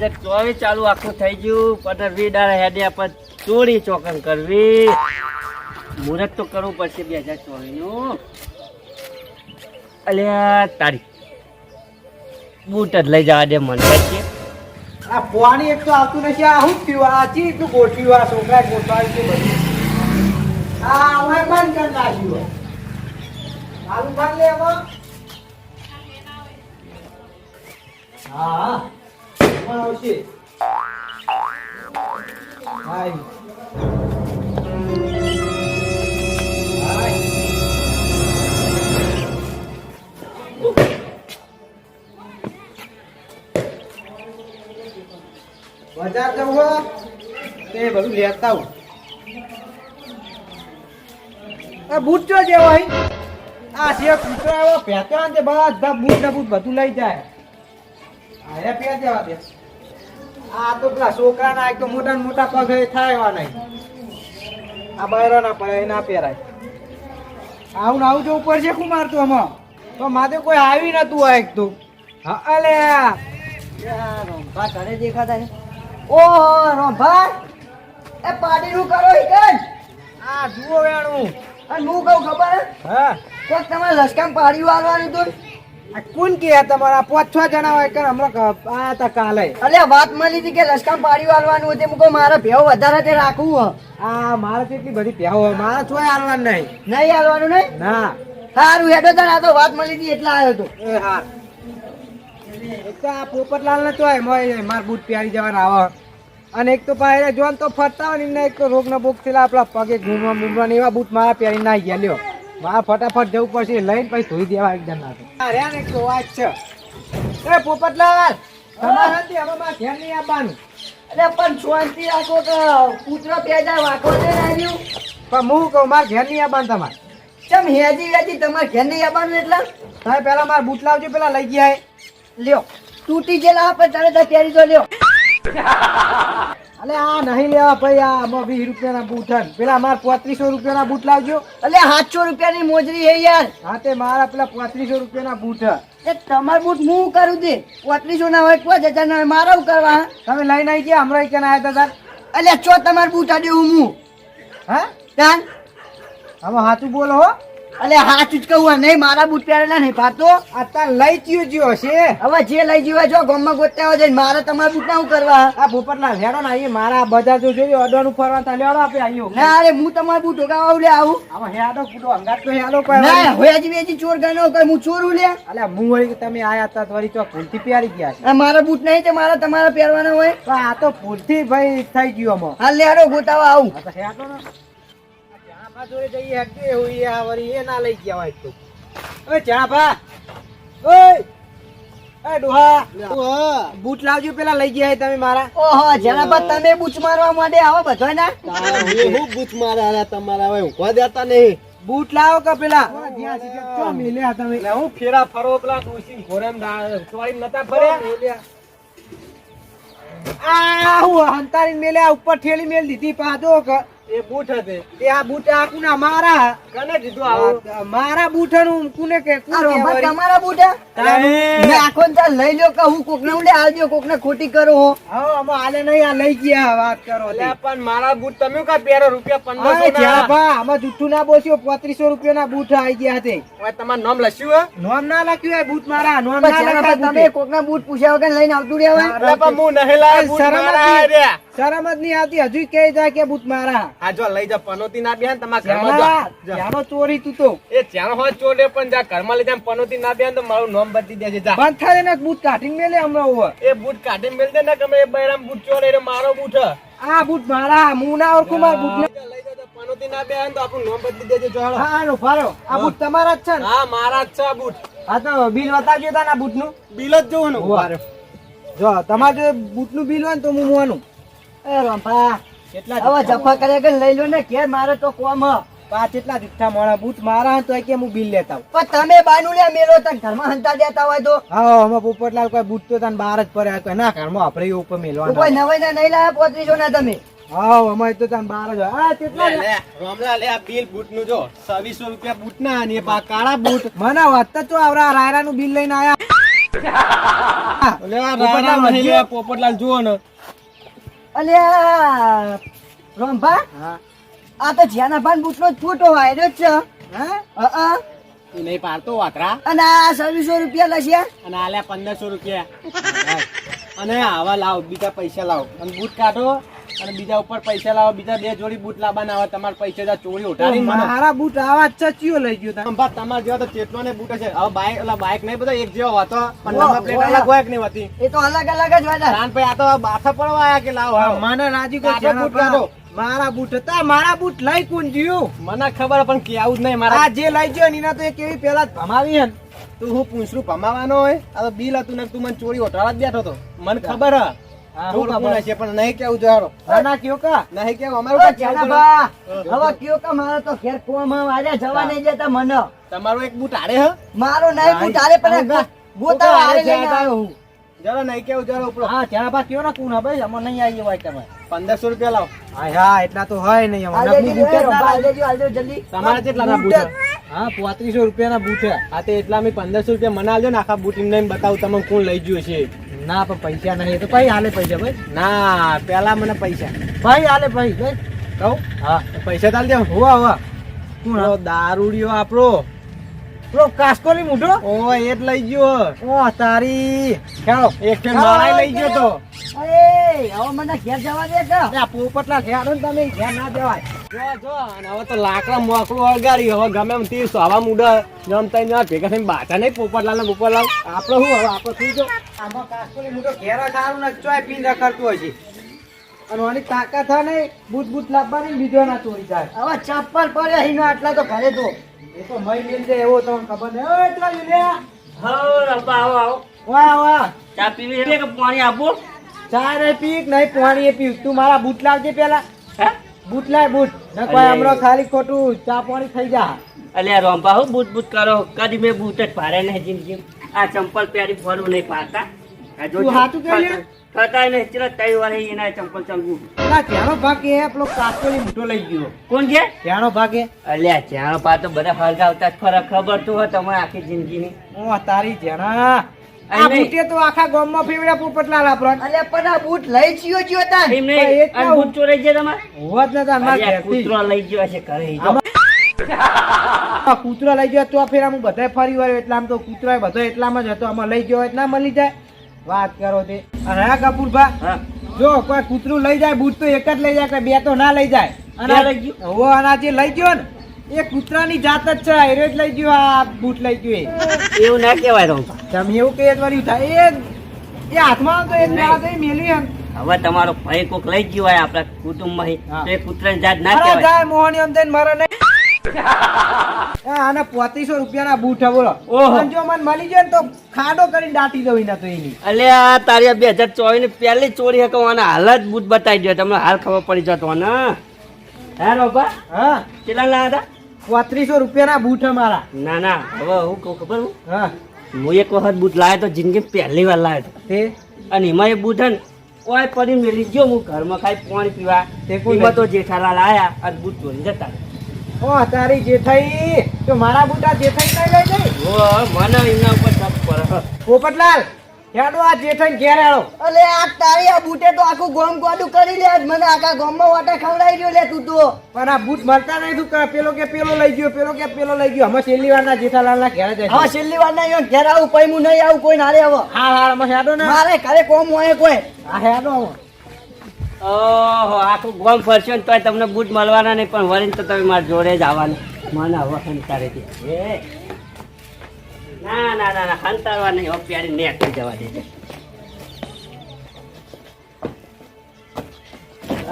હજાર ચોવીસ ચાલુ આખું થઈ ગયું. પણ વીડાળા હેડે પર ચોરી ચોકન કરવી. મુહૂર્ત તો કરવું પડશે બે હજાર ચોવીસનું. અલ્યા તારી બૂટ જ લઈ જવા દે મને છે આ પાણી એક તો આવતું નથી. આ શું થયું? આ ચી એટલું ગોઠવ્યું? આ છોકરા ગોઠવાયું છે બધું. હા. એમાં આવશે હાય. તે બધું લેતા આવું આ બૂટ જો જેવો આ જે કૂતરો આવ્યો પહેતો ને તે બધા બૂટ ને બૂટ બધું લઈ જાય આ એ પહેર દેવા દે. આ તો પેલા છોકરાના એક તો મોટા મોટા પગ થાય એવા નહીં આ બહેરાના પગ ના પહેરાય. આવું આવું ઉપર છે કુમાર મારતું આમાં? તો માથે કોઈ આવી નતું આ એક તો. હા અલે રોંભા ઘરે દેખાતા છે. ઓહો રોંભા એ પાડીનું કરો હિકન આ જુઓ વેણું. અને હું કહું ખબર હે? હા. કોક તમારે લસકામ પાડી વાળવાનું આ કોણ કે તમારા પાંચ છ જણા હોય કે હમણાં આ તા કાલે? અલે વાત મળી હતી કે લશ્કમ પાડી વાળવાનું હતું હું મારા ભેવ વધારે તે રાખવું. આ મારે કેટલી બધી ભેવ હોય. મારા છોય હાલવાનું નહીં. નહીં હાલવાનું નહીં? ના. સારું હેડો તને આ તો વાત મળી હતી એટલે આવ્યો હતો એ હા. એક તો આ પોપટલાલ ને તો માર બૂટ પહેરી જવાના આવે. અને એક તો પાસે જોન તો ફરતા હોય ને એક તો રોગ ના બોગ થયેલા આપણા પગે ઘૂમવા બૂમવા ને એવા બૂટ મારા પહેરી ના ગયા લ્યો મારે ફટાફટ જવું પડશે લઈને પછી ધોઈ દેવા એકદમ ના અરે ને એક તો વાત છે. એ પોપટલાલ તમારે હતી હવે માં ધ્યાન નહીં આપવાનું અરે પણ શાંતિ રાખો કે કૂતરો પેજા વાકો છે ને આવ્યું પણ હું કહું મારે ઘેર નહીં આપવાનું તમારે. ચમ હેજી હેજી તમારે ઘેર નહીં આપવાનું એટલે? તમે પેલા મારા બૂટ લાવજો પેલા લઈ ગયા. લ્યો તૂટી ગયેલા પણ તને તો પહેરી તો લ્યો. અલે આ નહીં લેવા ભાઈ આ આમાં વીસ રૂપિયાના બૂટ હન. પેલા મારા પોત્રીસો રૂપિયાના બૂટ લાવજો. અલે સાતસો રૂપિયાની મોજરી હે યાર. હા તે મારા પેલા પોત્રીસો રૂપિયાના બૂટ હે. એ તમાર બૂટ હું કરું દે? પોત્રીસો ના હોય પાંચ હજાર ના હોય મારા કરવા? તમે લઈને આવી ગયા હમણાં ક્યાં આવ્યા હતા અલે ચો તમાર બૂટ આડ્યો હું? હું? હા તાન? હવે હાથું બોલો હો. અલે હાથ જ કહું નહીં મારા બૂટ પહેરેલા નહીં પાતો આ લઈ જ્યો જ્યો હશે હવે જે લઈ જીવા જો ગામમાં ગોતતા હોય છે મારે તમારા બૂટ ના હું કરવા? આ પોપટલાલ હેડો ને અહીં મારા બધા જો જોઈએ અડવાનું ફરવા તા લેડો આપણે આવીએ. ના અરે હું તમારા બૂટ ઉગાવા લે આવું? આમાં હેડો કૂટો અંગાત તો હેડો કોઈ ના હોય હજી બેજી ચોર ગણો કે હું ચોરું લે અલે હું વળી કે તમે આયા તા વળી તો ભૂલથી પહેરી ગયા છે. મારા બૂટ નહીં તે મારા તમારા પહેરવાના હોય. આ તો ભૂલથી ભાઈ થઈ ગયો આમાં. હા લેડો ગોતાવા આવું. હેડો ને. જાભા જોડે જઈએ હેડે એવું આ વળી એ ના લઈ ગયા હોય તો. ઓય જાભા ઓય! એ ડોહા બૂટ લાવજો પેલા લઈ ગયા તમે મારા. ઓહો જરા તમે બૂચ મારવા માંડે આવો બધો ના બૂટ લાવો કે પેલા? ચો મિલ્યા તમે. હું ફેરા ફરો પેલા ડોસી ઘોડેમ ચોરી નતા ફર્યા? આ હું હંતારી મેલ્યા ઉપર ઠેલી મેલ દીધી પાછો કે એ બૂટ હતી તે આ બૂટ આ કુના મારા? કને દીધું આવું? મારા બૂટનું કુને કે આ કુને રોંભા વળી? તમારા બૂટા તારું. નાખો ને લઈ લ્યો કે હું કોકને ઉડે આલજો કોકને ખોટી કરો હો. હા આમાં આલે નહીં આ લઈ ગયા વાત કરો. પણ મારા બૂટ તમે કા પહેરો રૂપિયા હા, ના? આમાં જુઠ્ઠું ના બોલ્યો પોત્રીસો રૂપિયા ના બૂટ આવી ગયા તે. ઓય તમારું નામ લખ્યું હે? નોમ ના લખ્યું હોય બૂટ મારા નોમ ના જરા તમે કોક કોકના બૂટ પૂછ્યા વગર લઈને આવતું રહેવાય અલ્યા પણ હું નહીં લાવ્યો, બૂટ શરમ મારા રહ્યા. શરમ જ નહીં આવતી. હજુ કે જાય કે ભૂત મારા. આ જો લઈ જા પનોતી ના બેન તમારા ઘરમાં જ્યાંના- જા. જા. ચોરી તું તો. એ જ્યાં હોય ચોરે પણ જા ઘરમાં લઈ જા પનોતી ના બેન તો મારું નામ બદલી દેજે જા. બંધ થાય ને બૂટ કાઢીને મેલે હમણાં over. એ બૂટ કાઢી મેલ દે ને કે એ બૈરામ બૂટ ચોરે મારો બૂટ આ બૂટ મારા હું ના ઓળખું મારા બૂટ લઈ જા તો પનોતી ના બેન તો આપણું નામ બદલી દેજે જો હા નો ફારો આ બૂટ તમારા જ છે ને? હા મારા જ છે આ બૂટ હા તો બિલ બતાવજો તાના બૂટનું બિલ જ જોવાનું. જો તમારે બૂટનું બિલ હોય ને તો હું મોનું. એ રોંભા કેટલા હવે જફા કર્યા કે લઈ લો ને ઘેર મારે તો કોમ હ. પાંચ એટલા મોણા બૂટ મારા તો કે હું બિલ લેતા પણ તમે બાનું લે મેલો તને ઘરમાં હંતા દેતા હોય તો. હા અમે પોપટલાલ કોઈ બૂટ તો તને બહાર જ પડે કોઈ ના ઘરમાં આપણે ઉપર તું કોઈ નવાઈ ના નહીં લાયા પોત્રીસો ના તમે? હા અમારે તો તને બહાર જ હોય. કેટલા લે, લે, રોમલા લે આ બિલ બૂટનું જો. છવ્વીસો રૂપિયા બૂટ ના અને એ કાળા બૂટ. મને વાત તો આવરા રાયરા નું બિલ લઈને આયા. પોપટલાલ જુઓ ને. અલ્યા રોમભા હા. આ તો જ્યાના ભાન બૂટનો જ ફોટો વાયરો જ છે. હા? તું નહીં પાડતો વાતરા? અને આ સર્વીસો રૂપિયા લસ્યા અને આલ્યા પંદરસો રૂપિયા. અને આવા લાવ બીજા પૈસા લાવો. અને બૂટ કાઢો. અને બીજા ઉપર પૈસા લાવો બીજા બે જોડી બૂટ લાવવાના આવે તમારા પૈસા જા ચોરી ઉઠાડી મારા બૂટ આવા ચચ્યો લઈ ગયો તમે તમારા જેવા તો ચેતવા ને બૂટ છે હવે બાઈક ઓલા બાઈક નહીં બધા એક જેવો હતો પણ નંબર પ્લેટ અલગ હોય કે નહીં હોતી? એ તો અલગ અલગ જ હોય રાન ભાઈ આ તો બાથા પડવા આયા કે લાવો મને રાજી કોઈ બૂટ કાઢો. મારા બૂટ હતા મારા બૂટ લઈ કોણ જીયું મને ખબર પણ કે આવું જ નહીં મારા. આ જે લઈ ગયો એના તો એ કેવી પેલા જ ભમાવી હે. તું હું પૂછરું ભમાવાનો હોય? આ તો બિલ હતું ને તું મને ચોરી ઓટાળા જ બેઠો હતો. મને ખબર હ. પણ નહીં કેવું ના ના કયો કા? નહીં કેવું અમારું. ભા હવે કયો કે મારો તો ઘેર કોમાં વાજા જવા નહીં જતા મને. તમારું એક બૂટ આડે હ. મારો નહીં બૂટ હારે પણ ગોતા હારે હારે લઈને આવ્યો હું જરા નહીં કેવું જરા ઉપડો હા ત્યાં બા કયો ના કોણ ભાઈ? અમે નહીં આવીએ હોય તમે. પંદરસો રૂપિયા લાવ. હા હા એટલા તો હોય નહીં અમારે બૂટ ના જલ્દી. તમારા બૂટ બૂટ. હે? પોત્રીસો રૂપિયાના બૂટ હે. હા તો એટલા મેં પંદરસો રૂપિયા મને આલજો ને આખા બૂટ ને બતાવું તમે કોણ લઈ ગયું છે ના પણ પૈસા નહીં તો ભાઈ હાલે પૈસા ભાઈ? ના પેલા મને પૈસા. ભાઈ હાલે ભાઈ ભાઈ. કહું? હા પૈસા તાલ દે. હોવા હોવા. કોણ દારૂડિયો આપણો. પેલો કાસ્કોલી મૂઢો? ઓ એ જ લઈ ગયો. ઓ તારી. ખેડો એક ફેર માળાએ લઈ ગયો તો. અરે હવે મને ઘેર જવા દે કે? આ પોપટલા ઘેર ને તમે ઘેર ના દેવાય જો જો અને હવે તો લાકડા મોકળું અળગાડી હવે ગમે એમ તીર સવા મુડા જમ તઈ ના ભેગા થઈને બાટા નહીં પોપટલાલ ને પોપટલાલ આપણે શું હવે આપણે થઈ જો આમાં ઘેર સારું ને ચોય પીને રખડતું હશે અને આની તાકાત થાય ને બૂટ બૂટ લાવવાની ને બીજો ના ચોરી જાય હવે ચપ્પલ પડ્યા હિનો આટલા તો ઘરે તો એ તો મય મિલ જાય એવો તમને ખબર નહીં. એટલા યુલિયા હો આવો આવો. વાહ વાહ. ચા પીવી છે? કે પાણી આપો? ચા નહીં પીક નહીં પાણી એ પીક તું મારા બૂટ લાવજે પેલા. હે? બૂટ લાય બૂટ. હમણાં ખાલી ખોટું ચા પાણી થઈ જા અલ્યા રોંપા હું બૂટ બૂટ કરો. કદી મેં બૂટ જ પાડે નહીં જિંદગી. આ ચંપલ પહેરી ફરવું નહીં પાડતા. થતા ચલો વાર એના ચંપલ ના ત્યાંનો ભાગ એ મૂઠો લઈ ગયો. કોણ છે ત્યાંનો ભાગ એ. અલ્યા ચાણો પા તો બધા હરગાવતા જ ફરક. ખબર તો તમારે આખી જિંદગીની. ઓ તારી જેણા. આ બૂટે તો આખા ગામમાં ફેવડા પોપટલાલ આપણો અલ્યા પણ આ બૂટ લઈ ચિયો ચિયો તા એમ એ નહીં અને કહું. બૂટ ચોરાઈ જાય તમારે? હોવા જ નતા મારા કૂતરો લઈ ગયો છે ઘરે આ કૂતરો લઈ ગયો તો ફેર આમ બધાય ફરી વળ્યો એટલે આમ તો કૂતરો બધો એટલામાં જ હતો. આમાં લઈ ગયો એટલા મળી જાય. વાત કરો તે. અરે હા કપૂરભા હા. જો કોઈ કૂતરું લઈ જાય બૂટ તો એક જ લઈ જાય બે તો ના લઈ જાય. અને લઈ ગયો? હો જે લઈ ગયો ને એ કૂતરાની જાત જ છે હેરો જ લઈ ગયો આ બૂટ લઈ ગયો એવું ના કહેવાય તો. તમે એવું કહે વળી થાય એ એ હાથમાં તો એ. દાડા મેલી એમ. હવે તમારો ભાઈ કોક લઈ ગયો હોય આપણા કુટુંબમાં. તો એ કૂતરાની જાત ના કહેવાય. જાય મોહની અંતે થઈને નહીં. આના પોત્રીસો રૂપિયાના બૂટ બોલો. ઓહો. જો મને મળી જાય ને તો ખાડો કરીને દાટી દઉં એના તો એની. અલ્યા તારી આ બે હજાર ચોવીસની પહેલી ચોરી હકો અને હાલ જ બૂટ બતાવી દો તમને હાલ ખબર પડી જતો ને. હે રોબા હા. કેટલા લાયા હતા? પોત્રીસો રૂપિયાના બૂટ મારા ના ના હવે હું કહું ખબર હું? હા. હું એક વખત બૂટ લાવ્યો તો જિંદગી પહેલી વાર લાવ્યો હતો તે? અને એમાં એ બૂટ ને કોઈ પડી મેલી ગયો હું ઘરમાં ખાઈ પાણી પીવા. તે કોઈ તો જેઠાલાલ આવ્યા અને બૂટ ચોરી જતા ઓ તારી જેઠાઈ તો મારા બૂટા જેઠાઈ કઈ લઈ ગઈ? ઓ મને એમના ઉપર પોપટલાલ હેડો આ જેઠન ઘેર હેડો અલે આ તારી આ બૂટે તો આખું ગોમ ગોડું કરી લે આજ. મને આખા ગોમમાં વાટા ખવડાવી રહ્યો લે તું તો. પણ આ બૂટ મળતા નહીં તું પેલો કે પેલો લઈ ગયો પેલો કે પેલો લઈ ગયો? અમે છેલ્લી વાર ના જેઠાલાલ ના ઘેર જાય હા છેલ્લી વાર ના અહીંયા ઘેર આવું પછી હું નહીં આવું કોઈ નારે આવો. હા હા અમે હેડો ને. મારે ઘરે કોમ હોય કોઈ. હા હેડો. ઓહો આખું ગોમ ફરશો ને તોય તમને બૂટ મળવાના નહીં પણ વળીને તો તમે મારા જોડે જ આવવાનું. મને હવે હંતારેથી એ ના ના ના ના હંતારવા નહીં નેક થઈ જવા દેજે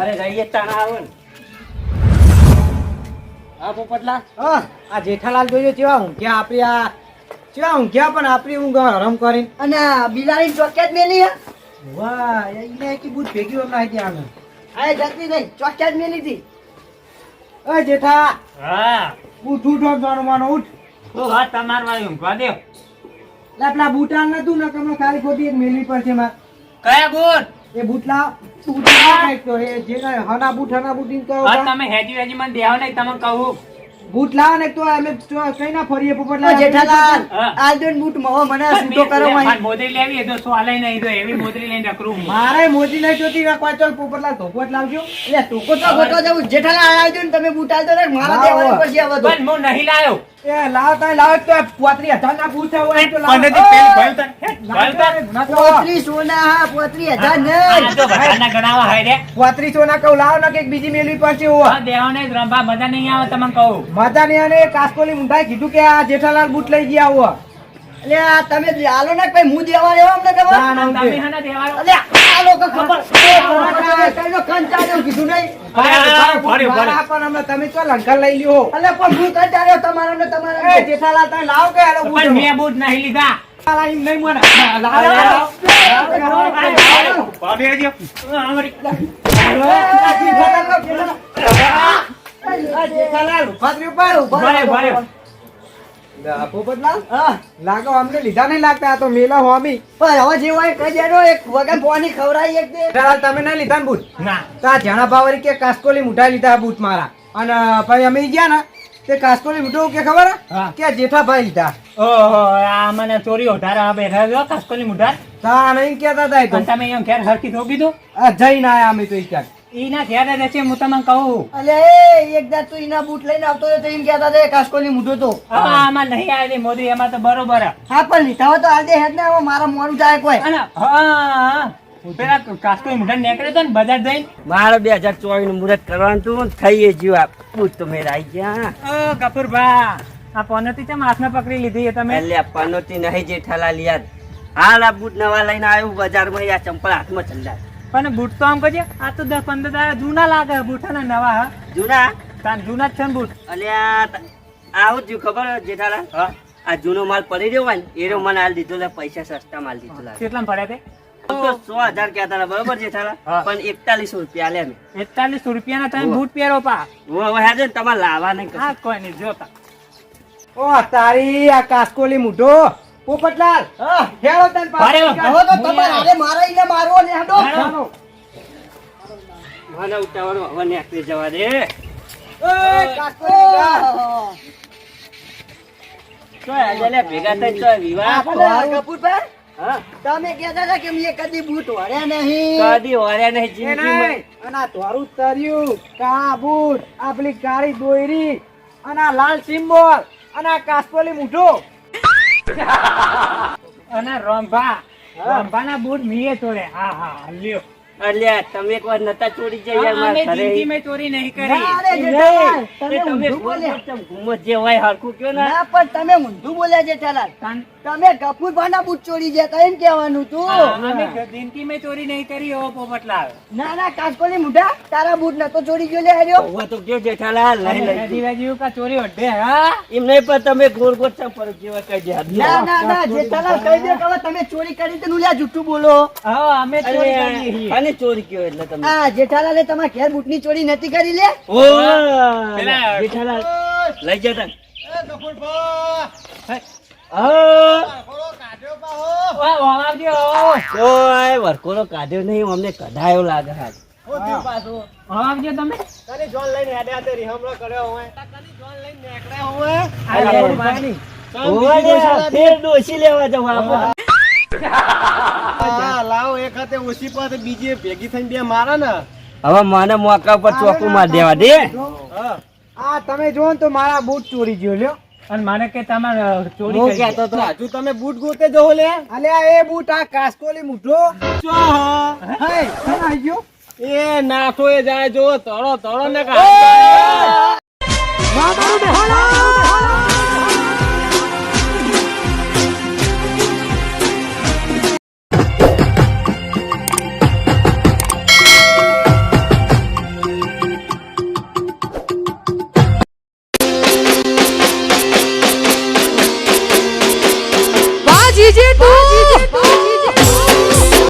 અરે રહીએ તાણા આવો ને. હા હા. આ જેઠાલાલ જોયો કેવા ઊંઘ્યા આપણી આ કેવા ઊંઘ્યા પણ આપણી ઊંઘ હરમ કરીને. અને આ બિલાડી ચોકેટ મેલી હે? વાહ એને કે બૂટ ભેગી હોય ના ત્યાં આ જતી નહીં ચોકેટ મેલી હતી. ઓય જેઠા હા. ઉઠ ઉઠ માનો ઉઠ. હું હા તમાર વાળી ઊંઘવા દે. લે પેલા નતું ને કમનો ખાલી ખોટી એક મેલી પર છે માર કયા બૂટ એ બૂટ લાવ બૂટ લાવ કાંઈક તો એ જે હના બૂટ હના બૂટ ઈમ કહો તમે હેજી હેજી મને દેવા નહીં તમને કહું. બૂટ લાવો ને તો અમે કઈ ના ફરીએ ઓ જેઠાલાલ હા. દોન બૂટ મોહો મને સૂતો કરો મારે. અહીં. મોદરી લેવી એ તો સોલે નહીં તો એવી મોદરી લઈને નકરું મારે મોજી નહીં જોતી પોપટલાલ ધોપટ લાવજો. એટલે ટૂંકો તો ખોટો જવું જેઠાલાલ તમે બૂટ આલજો ને મારા લાવો. પછી આવે તો. પણ હું નહીં લાયો. એ લાવ તાય લાવ તો પોત્રી હજાર ના પૂછે હોય તો લાવ. પંદરથી પેલું ભયું તને. હે, ભયું તને. ના પોત્રી સોના હા 35000 ને આ તો બધાના ગણાવા હોય રે. પોત્રીસો ના કહું લાવ ને કે બીજી મેલવી પડશે હો હા દેવાને જ રંભા મજા નહીં આવે તમને કહું મજા નહીં અને કાસ્કોલી મુંડાઈ કીધું કે આ જેઠાલાલ બૂટ લઈ ગયા હોવા એટલે આ તમે આલો ને કઈ હું દેવા રહ્યો અમને ખબર? ના, ના, તમે હાના દેવાનો? અલે આ લોકો ખબર? કંટાળ્યો કીધું નહીં. તમે ચાલ અંકલ લઈ લ્યો. અલે પણ હું કંટાળ્યો તમારા ને તમારા જેઠાલાલ તમે લાવ કે પણ મેં બૂટ નહીં લીધા. અમારી- જેઠાલાલ ઊભા લાગો અમને લીધા નહીં લાગતા આ તો મેલા હોમી પણ હવે જે હોય કહી દેજો એક વગર પોની ખવડાવી એક દે. તમે નહીં લીધા ને બૂટ? ના. તો આ જાણા ભાવરી કે કાસ્કોલી મુઠાઈ લીધા આ બૂટ મારા. અને ભાઈ અમે ગયા ને તે કાસ્કોલી મુઠો કે ખબર. કે જેઠાભાઈ લીધા. ઓહો આ મને ચોરી ઉધાર બેઠા છો કાસ્કોલી મુઢાર તા નહીં કેતા તા તમે એમ ઘેર હરખી થો કીધું આ જઈને અમે તો ક્યાંક. ઈના ઘેર જ હું તમને કહું. અલે એ એક દાડ તું એના બૂટ લઈને આવતો તો એમ કહેતા હતા કાસ્કોલી મૂઢો તો. હા, આમાં નહીં આવી મોદી એમાં તો બરોબર હા પણ લીધા તો આજે હેડ ને હવે મારા મોડું જાય કોઈ. હા, હા પેલા કાસ્કોલી મુઢાર નીકળ્યો તો ને બજાર જઈને. મારે બે હજાર ચોવીસનું મુહૂર્ત કરવાનું તું થઈ ગયું આ બૂટ તો મેરા આવી ગયા. ઓ કપૂરભા આ પોનતી ચમ હાથમાં પકડી લીધી તમે? એટલે પનોતી નહીં જેઠાલાલ યાર. હાલ આ બૂટ નવા લઈને આવ્યું બજારમાં આ ચંપલ હાથમાં ચંડા પણ બૂટ તો આમ કહેજે આ તો દસ પંદર દાડા જૂના લાગે બૂટ ને નવા હા? જૂના? તાન જૂના જ છે ને બૂટ. અલ્યા આવું જ ખબર જેઠાલા આ જૂનો માલ પડી રહ્યો હોય ને એ મને હાલ દીધો લે પૈસા સસ્તા માલ દીધો લાગે. કેટલા પડ્યા તે? સો હજાર કહેતા હતા બરોબર જેઠાલાલ? હા. પણ એકતાલીસો રૂપિયા લે એકતાલીસ રૂપિયા ના તમે બુટ પહેરો પા. હું હવે ને તમારે લાવવા નહીં હા કોઈ નહીં જોતા. ઓ તારી આ કાસ્કોલી મુઠો પોપટલાલ હેળો તન ભારે હવે તો તમારે હારે મારા ને હેડો. મને ઉતાવળ હવે નીકળી જવા દે. એ કાકો તો આજે ભેગા થઈ તો વિવાહ કપૂરભાઈ, તમે કહેતા હતા કે મેં કદી ભૂત વાળ્યા નહીં. કદી હોર્યા નહીં જિંદગીમાં. અને આ તારું તર્યું. કા ભૂત આપલી કાળી દોયરી અને આ લાલ સિમ્બોલ અને આ કાસ્પોલી મૂઠો અને રંભા. રંભાના બૂટ મીએ ચોરે હા હા લ્યો. અલ્યા તમે એક વાર નતા ચોરી જઈ યાર મારા ઘરે. જિંદગીમાં ચોરી નહીં કરી. તમે ઘુમત ઘુમત જે હોય હરખું કયો ના. પણ તમે ઊંધું બોલ્યા જેઠાલાલ તાન- તમે કપૂરભાઈના બૂટ ચોરી જતા એમ કહેવાનું તું. અમે જિંદગીમાં ચોરી નહીં કરી હો પોપટલાલ. ના ના કાસકોલી મુઢા તારા બૂટ નતો ચોરી ગયો લે હાર્યો હવે તો કયો જેઠાલાલ લઈ લઈ. હજી હજી કા ચોરી અડે હા? એમ નહીં પણ તમે ગોળ ગોળ ચંપલ જેવા કહી દે ના ના ના જેઠાલાલ કહી દે કે તમે ચોરી કરી તો નું લ્યા જુઠ્ઠું બોલો. હા અમે ચોરી અને ચોરી કયો એટલે તમે આ જેઠાલાલે તમારા ઘેર બૂટની ચોરી નથી કરી લે? ઓ! જેઠાલાલ. લઈ જતા. કાઢ્યો નહીં અમને કઢાયો લાગે હાલ તમે. જોન લઈને હેડે હાથે રીહમણો કર્યો હોય કની જોન લઈને નીકળ્યા હોય આ અરે, કપૂરભાઈ. હોવા દે, ફેર ડોશી લેવા જવા. હા લાવો એક હાથે ઓછી પાસે બીજી ભેગી થઈને બે મારા ને. હવે મને મોકા પર ચોકુ માર દેવા દે. આ તમે જો તો મારા બૂટ ચોરી ગયો લ્યો. અને મને કે તમારે ચોરી કરી કહેતો તો હજુ તમે બૂટ ગોતે જો લે. અલ્યા એ બૂટ આ કાસ્કોલી મુઠો ચો હે. કોણ ગયો? એ નાખો એ જાય જો તળો તળો ને મારું બેહાડો!